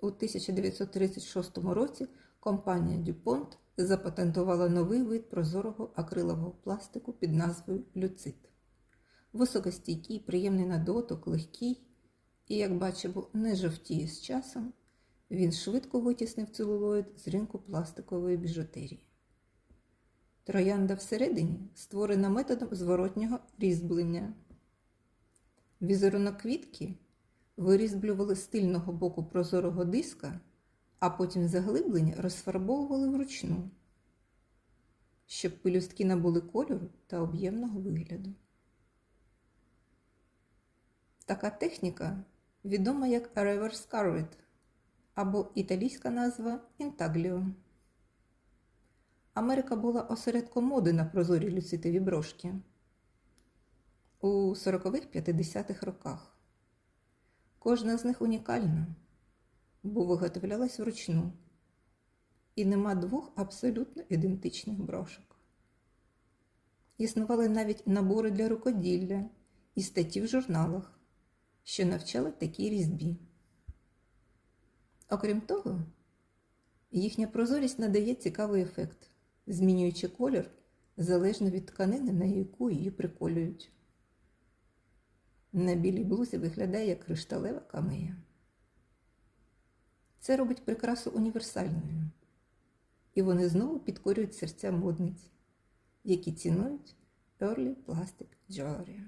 У 1936 році компанія DuPont запатентувала новий вид прозорого акрилового пластику під назвою люцит. Високостійкий, приємний на дотик, легкий і, як бачимо, не жовтіє з часом, він швидко витіснив целулоїд з ринку пластикової біжутерії. Троянда всередині створена методом зворотнього різьблення. Візерунок квітки вирізблювали з тильного боку прозорого диска, а потім заглиблення розфарбовували вручну, щоб пелюстки набули кольору та об'ємного вигляду. Така техніка відома як reverse carved або італійська назва інтагліо. Америка була осередком моди на прозорі люцитові брошки у 40-х-50-х роках. Кожна з них унікальна, бо виготовлялась вручну, і нема двох абсолютно ідентичних брошок. Існували навіть набори для рукоділля і статті в журналах, що навчали такій різьбі. Окрім того, їхня прозорість надає цікавий ефект, змінюючи колір залежно від тканини, на яку її приколюють. На білій блузі виглядає як кришталева камея. Це робить прикрасу універсальною, і вони знову підкорюють серця модниць, які цінують Early Plastic Jewelry.